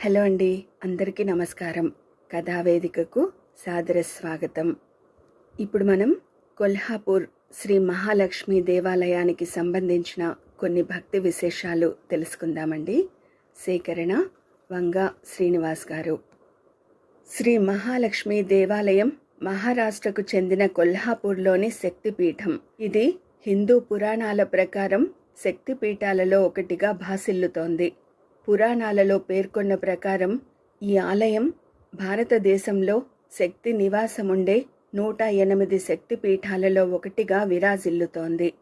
Hello అండి అందరికీ నమస్కారం. కథావేదికకు సాదర స్వాగతం. ఇప్పుడు మనం కొల్హాపూర్ శ్రీ మహాలక్ష్మి దేవాలయానికి సంబంధించిన కొన్ని భక్తి విశేషాలు తెలుసుకుందామండి. సేకరణ వంగ శ్రీనివాస్ గారు. శ్రీ మహాలక్ష్మి దేవాలయం మహారాష్ట్రకు చెందిన కొల్హాపూర్లోని శక్తిపీఠం. ఇది హిందూ పురాణాల ప్రకారం శక్తిపీఠాలలో ఒకటిగా భాసిల్లుతోంది. పురాణాలలో పేర్కొన్న ప్రకారం ఈ ఆలయం భారతదేశంలో శక్తి నివాసముండే నూట ఎనిమిది శక్తిపీఠాలలో ఒకటిగా విరాజిల్లుతోంది.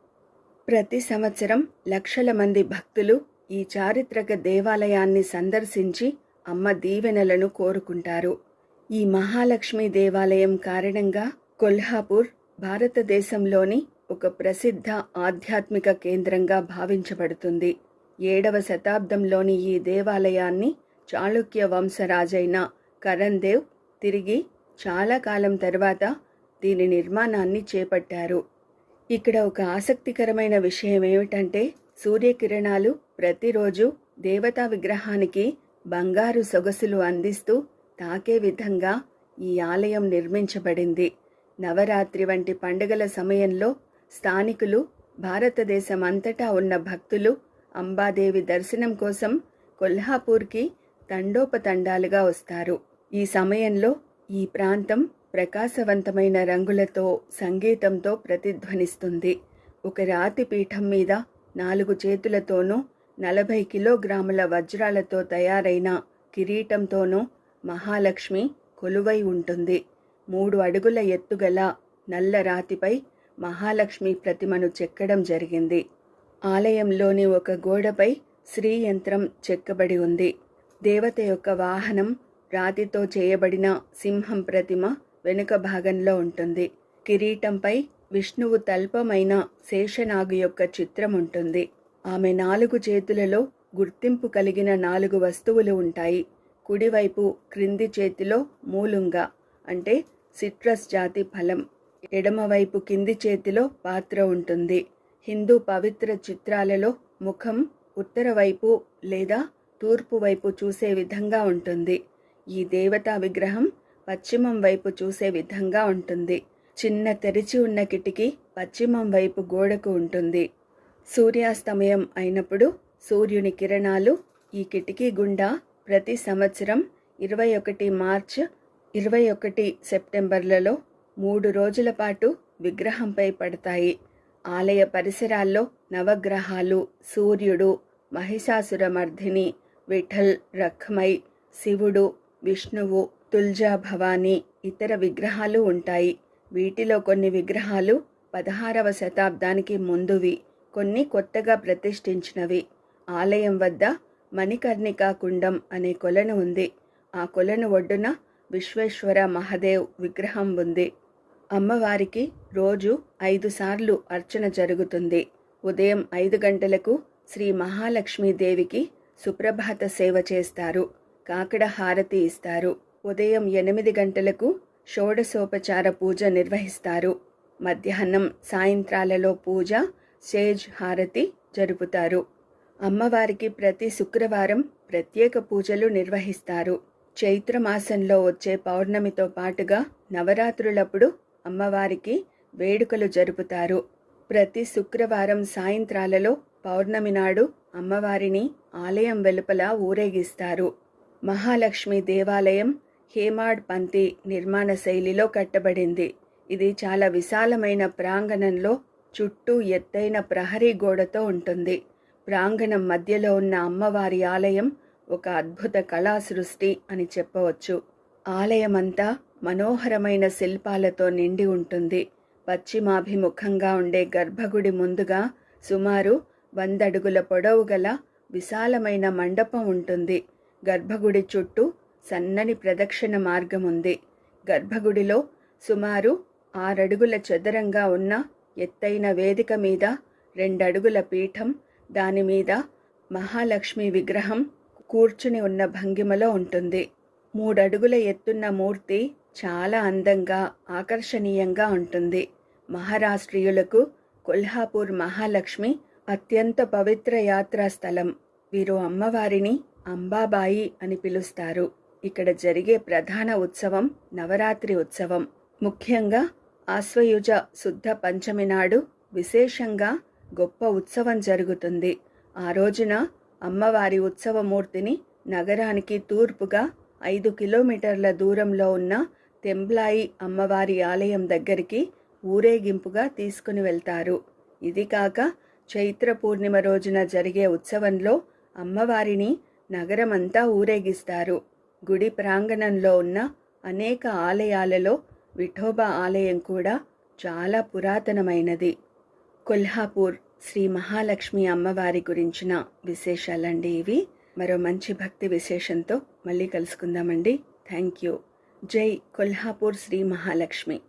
ప్రతి సంవత్సరం లక్షల మంది భక్తులు ఈ చారిత్రక దేవాలయాన్ని సందర్శించి అమ్మ దీవెనలను కోరుకుంటారు. ఈ మహాలక్ష్మి దేవాలయం కారణంగా కొల్హాపూర్ భారతదేశంలోని ఒక ప్రసిద్ధ ఆధ్యాత్మిక కేంద్రంగా భావించబడుతుంది. ఏడవ శతాబ్దంలోని ఈ దేవాలయాన్ని చాళుక్య వంశరాజైన కరణ్ దేవ్ తిరిగి చాలా కాలం తర్వాత దీని నిర్మాణాన్ని చేపట్టారు. ఇక్కడ ఒక ఆసక్తికరమైన విషయం ఏమిటంటే సూర్యకిరణాలు ప్రతిరోజు దేవతా విగ్రహానికి బంగారు సొగసులు అందిస్తూ తాకే విధంగా ఈ ఆలయం నిర్మించబడింది. నవరాత్రి వంటి పండుగల సమయంలో స్థానికులు భారతదేశం అంతటా ఉన్న భక్తులు అంబాదేవి దర్శనం కోసం కొల్హాపూర్కి తండోపతండాలుగా వస్తారు. ఈ సమయంలో ఈ ప్రాంతం ప్రకాశవంతమైన రంగులతో సంగీతంతో ప్రతిధ్వనిస్తుంది. ఒక రాతి పీఠం మీద నాలుగు చేతులతోనూ నలభై కిలోగ్రాముల వజ్రాలతో తయారైన కిరీటంతోనూ మహాలక్ష్మి కొలువై ఉంటుంది. మూడు అడుగుల ఎత్తుగల నల్ల రాతిపై మహాలక్ష్మి ప్రతిమను చెక్కడం జరిగింది. ఆలయంలోని ఒక గోడపై శ్రీ యంత్రం చెక్కబడి ఉంది. దేవత యొక్క వాహనం రాతితో చేయబడిన సింహం ప్రతిమ వెనుక భాగంలో ఉంటుంది. కిరీటంపై విష్ణువు తల్పమైన శేషనాగు యొక్క చిత్రం ఉంటుంది. ఆమె నాలుగు చేతులలో గుర్తింపు కలిగిన నాలుగు వస్తువులు ఉంటాయి. కుడివైపు క్రింది చేతిలో మూలుంగ అంటే సిట్రస్ జాతి ఫలం. ఎడమవైపు కింది చేతిలో పాత్ర ఉంటుంది. హిందూ పవిత్ర చిత్రాలలో ముఖం ఉత్తర వైపు లేదా తూర్పు వైపు చూసే విధంగా ఉంటుంది. ఈ దేవతా విగ్రహం పశ్చిమం వైపు చూసే విధంగా ఉంటుంది. చిన్న తెరిచి ఉన్న కిటికీ పశ్చిమం వైపు గోడకు ఉంటుంది. సూర్యాస్తమయం అయినప్పుడు సూర్యుని కిరణాలు ఈ కిటికీ గుండా ప్రతి సంవత్సరం ఇరవై ఒకటి మార్చ్ ఇరవై ఒకటి సెప్టెంబర్లలో మూడు రోజుల పాటు విగ్రహంపై పడతాయి. ఆలయ పరిసరాల్లో నవగ్రహాలు సూర్యుడు మహిషాసురమర్ధిని విఠల్ రఖ్మై శివుడు విష్ణువు తుల్జా భవాని ఇతర విగ్రహాలు ఉంటాయి. వీటిలో కొన్ని విగ్రహాలు పదహారవ శతాబ్దానికి ముందువి కొన్ని కొత్తగా ప్రతిష్ఠించినవి. ఆలయం వద్ద మణికర్ణికా కుండం అనే కొలను ఉంది. ఆ కొలను ఒడ్డున విశ్వేశ్వర మహదేవ్ విగ్రహం ఉంది. అమ్మవారికి రోజు ఐదు సార్లు అర్చన జరుగుతుంది. ఉదయం ఐదు గంటలకు శ్రీ మహాలక్ష్మీదేవికి సుప్రభాత సేవ చేస్తారు. కాకడ హారతి ఇస్తారు. ఉదయం ఎనిమిది గంటలకు షోడశోపచార పూజ నిర్వహిస్తారు. మధ్యాహ్నం సాయంత్రాలలో పూజ సేజ్ హారతి జరుపుతారు. అమ్మవారికి ప్రతి శుక్రవారం ప్రత్యేక పూజలు నిర్వహిస్తారు. చైత్రమాసంలో వచ్చే పౌర్ణమితో పాటుగా నవరాత్రులప్పుడు అమ్మవారికి వేడుకలు జరుపుతారు. ప్రతి శుక్రవారం సాయంత్రాలలో పౌర్ణమి నాడు అమ్మవారిని ఆలయం వెలుపల ఊరేగిస్తారు. మహాలక్ష్మి దేవాలయం హేమాడ్ పంతి నిర్మాణ శైలిలో కట్టబడింది. ఇది చాలా విశాలమైన ప్రాంగణంలో చుట్టూ ఎత్తైన ప్రహరీ గోడతో ఉంటుంది. ప్రాంగణం మధ్యలో ఉన్న అమ్మవారి ఆలయం ఒక అద్భుత కళా సృష్టి అని చెప్పవచ్చు. ఆలయమంతా మనోహరమైన శిల్పాలతో నిండి ఉంటుంది. పశ్చిమాభిముఖంగా ఉండే గర్భగుడి ముందుగా సుమారు వందడుగుల పొడవు గల విశాలమైన మండపం ఉంటుంది. గర్భగుడి చుట్టూ సన్నని ప్రదక్షిణ మార్గం ఉంది. గర్భగుడిలో సుమారు ఆరడుగుల చదరంగా ఉన్న ఎత్తైన వేదిక మీద రెండడుగుల పీఠం దాని మీద మహాలక్ష్మి విగ్రహం కూర్చుని ఉన్న భంగిమలో ఉంటుంది. మూడడుగుల ఎత్తున్న మూర్తి చాలా అందంగా ఆకర్షణీయంగా ఉంటుంది. మహారాష్ట్రీయులకు కొల్హాపూర్ మహాలక్ష్మి అత్యంత పవిత్ర యాత్రా స్థలం. వీరు అమ్మవారిని అంబాబాయి అని పిలుస్తారు. ఇక్కడ జరిగే ప్రధాన ఉత్సవం నవరాత్రి ఉత్సవం. ముఖ్యంగా ఆశ్వయుజ శుద్ధ పంచమి నాడు విశేషంగా గొప్ప ఉత్సవం జరుగుతుంది. ఆ రోజున అమ్మవారి ఉత్సవమూర్తిని నగరానికి తూర్పుగా ఐదు కిలోమీటర్ల దూరంలో ఉన్న తెంబ్లాయి అమ్మవారి ఆలయం దగ్గరికి ఊరేగింపుగా తీసుకుని వెళ్తారు. ఇది కాక చైత్ర పూర్ణిమ రోజున జరిగే ఉత్సవంలో అమ్మవారిని నగరమంతా ఊరేగిస్తారు. గుడి ప్రాంగణంలో ఉన్న అనేక ఆలయాలలో విఠోబా ఆలయం కూడా చాలా పురాతనమైనది. కొల్హాపూర్ శ్రీ మహాలక్ష్మి అమ్మవారి గురించిన విశేషాలండి ఇవి. మరో మంచి భక్తి విశేషంతో మళ్ళీ కలుసుకుందామండి. Thank you. జై కొల్హాపూర్ శ్రీ మహాలక్ష్మి.